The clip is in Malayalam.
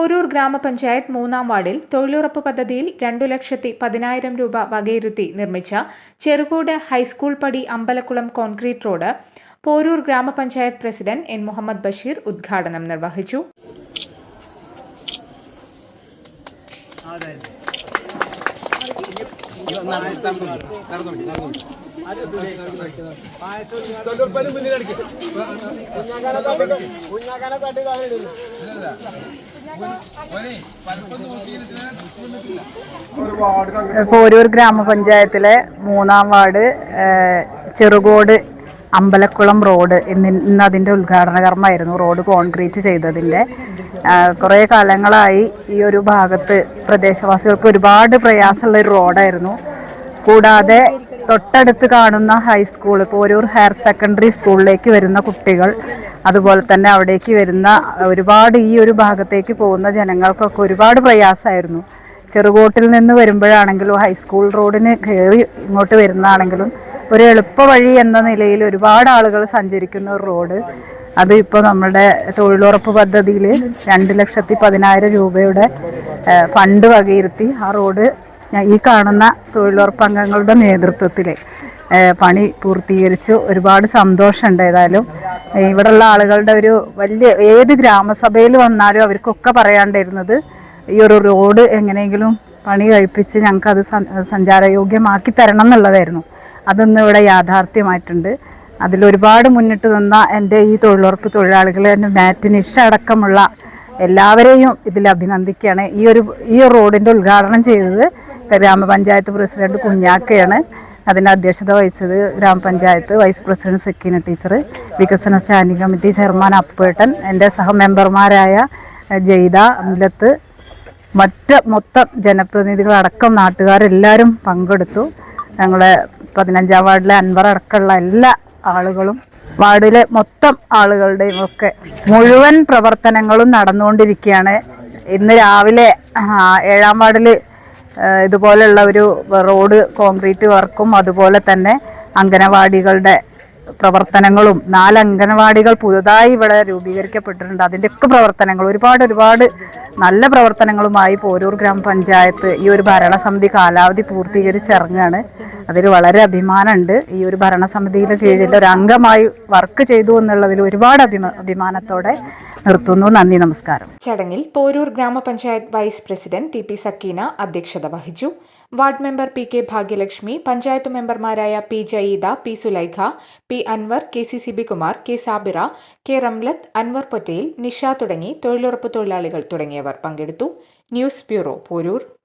പോരൂർ ഗ്രാമപഞ്ചായത്ത് മൂന്നാം വാർഡിൽ തൊഴിലുറപ്പ് പദ്ധതിയിൽ രണ്ടു ലക്ഷത്തി പതിനായിരം രൂപ വകയിരുത്തി നിർമ്മിച്ച ചെറുകോട് ഹൈസ്കൂൾ പടി അമ്പലക്കുളം കോൺക്രീറ്റ് റോഡ് പോരൂർ ഗ്രാമപഞ്ചായത്ത് പ്രസിഡന്റ് എൻ മുഹമ്മദ് ബഷീർ ഉദ്ഘാടനം നിർവഹിച്ചു. പോരൂർ ഗ്രാമപഞ്ചായത്തിലെ മൂന്നാം വാർഡ് ചെറുകോട് അമ്പലക്കുളം റോഡ് ഇന്ന് അതിന്റെ ഉദ്ഘാടന കർമ്മമായിരുന്നു റോഡ് കോൺക്രീറ്റ് ചെയ്തതിന്റെ. കുറേ കാലങ്ങളായി ഈ ഒരു ഭാഗത്ത് പ്രദേശവാസികൾക്ക് ഒരുപാട് പ്രയാസമുള്ള ഒരു റോഡായിരുന്നു. കൂടാതെ തൊട്ടടുത്ത് കാണുന്ന ഹൈസ്കൂൾ ഇപ്പോൾ പോരൂർ ഹയർ സെക്കൻഡറി സ്കൂളിലേക്ക് വരുന്ന കുട്ടികൾ അതുപോലെ തന്നെ അവിടേക്ക് വരുന്ന ഒരുപാട് ഈ ഒരു ഭാഗത്തേക്ക് പോകുന്ന ജനങ്ങൾക്കൊക്കെ ഒരുപാട് പ്രയാസമായിരുന്നു. ചെറുകോട്ടിൽ നിന്ന് വരുമ്പോഴാണെങ്കിലും ഹൈസ്കൂൾ റോഡിന് കയറി ഇങ്ങോട്ട് വരുന്നതാണെങ്കിലും ഒരു എളുപ്പ വഴി എന്ന നിലയിൽ ഒരുപാട് ആളുകൾ സഞ്ചരിക്കുന്ന ഒരു റോഡ്. അത് ഇപ്പോൾ നമ്മുടെ തൊഴിലുറപ്പ് പദ്ധതിയിൽ രണ്ട് ലക്ഷത്തി പതിനായിരം രൂപയുടെ ഫണ്ട് വകയിരുത്തി ആ റോഡ് ഈ കാണുന്ന തൊഴിലുറപ്പ് അംഗങ്ങളുടെ നേതൃത്വത്തിൽ പണി പൂർത്തീകരിച്ചു. ഒരുപാട് സന്തോഷമുണ്ട് ഏതായാലും. ഇവിടെയുള്ള ആളുകളുടെ ഒരു വലിയ ഏത് ഗ്രാമസഭയിൽ വന്നാലും അവർക്കൊക്കെ പറയാണ്ടിരുന്നത് ഈ ഒരു റോഡ് എങ്ങനെയെങ്കിലും പണി കഴിപ്പിച്ച് ഞങ്ങൾക്കത് സഞ്ചാരയോഗ്യമാക്കി തരണം എന്നുള്ളതായിരുന്നു. അതൊന്ന് ഇവിടെ യാഥാർത്ഥ്യമായിട്ടുണ്ട്. അതിലൊരുപാട് മുന്നിട്ട് നിന്ന എന്റെ ഈ തൊഴിലുറപ്പ് തൊഴിലാളികൾ എന്റെ മാറ്റിനിഷ അടക്കമുള്ള എല്ലാവരെയും ഇതിൽ അഭിനന്ദിക്കുകയാണ്. ഈ ഒരു ഈ റോഡിന്റെ ഉദ്ഘാടനം ചെയ്തത് ഗ്രാമപഞ്ചായത്ത് പ്രസിഡന്റ് കുഞ്ഞാക്കയാണ്. അതിന്റെ അധ്യക്ഷത വഹിച്ചത് ഗ്രാമപഞ്ചായത്ത് വൈസ് പ്രസിഡന്റ് സെക്കീന ടീച്ചർ വികസന സ്റ്റാൻഡിംഗ് കമ്മിറ്റി ചെയർമാൻ അപ്പേട്ടൻ എന്റെ സഹമെമ്പർമാരായ ജയിത അമിലത്ത് മറ്റ് മൊത്തം ജനപ്രതിനിധികളടക്കം നാട്ടുകാരെല്ലാവരും പങ്കെടുത്തു. ഞങ്ങളെ പതിനഞ്ചാം വാർഡിലെ അൻവർ അടക്കമുള്ള എല്ലാ ആളുകളും വാർഡിലെ മൊത്തം ആളുകളുടെയും ഒക്കെ മുഴുവൻ പ്രവർത്തനങ്ങളും നടന്നുകൊണ്ടിരിക്കുകയാണ്. ഇന്ന് രാവിലെ ഏഴാം വാർഡിൽ ഇതുപോലെയുള്ള ഒരു റോഡ് കോൺക്രീറ്റ് വർക്കും അതുപോലെ തന്നെ അംഗനവാടികളുടെ പ്രവർത്തനങ്ങളും നാല് അംഗനവാടികൾ പുതുതായി ഇവിടെ രൂപീകരിക്കപ്പെട്ടിട്ടുണ്ട്. അതിന്റെയൊക്കെ പ്രവർത്തനങ്ങൾ ഒരുപാട് ഒരുപാട് നല്ല പ്രവർത്തനങ്ങളുമായി പോരൂർ ഗ്രാമപഞ്ചായത്ത് ഈ ഒരു ഭരണസമിതി കാലാവധി പൂർത്തീകരിച്ചിറങ്ങുകയാണ്. അതിൽ വളരെ അഭിമാനമുണ്ട്. ഈ ഒരു ഭരണസമിതിയുടെ കീഴിൽ ഒരു അംഗമായി വർക്ക് ചെയ്തു എന്നുള്ളതിൽ ഒരുപാട് അഭിമാ അഭിമാനത്തോടെ നിർത്തുന്നു. നന്ദി നമസ്കാരം. ചടങ്ങിൽ പോരൂർ ഗ്രാമപഞ്ചായത്ത് vice president T P Sakeena അധ്യക്ഷത വഹിച്ചു. Ward member P K Bhagyalakshmi panchayat മെമ്പർമാരായ P Jayeeda P Sulaikha P Anwar K C Sibikumar K Sabira K Ramlath Anwar Pottayil Nisha തുടങ്ങി തൊഴിലുറപ്പ് തൊഴിലാളികൾ തുടങ്ങിയവർ പങ്കെടുത്തു. News bureau Poroor.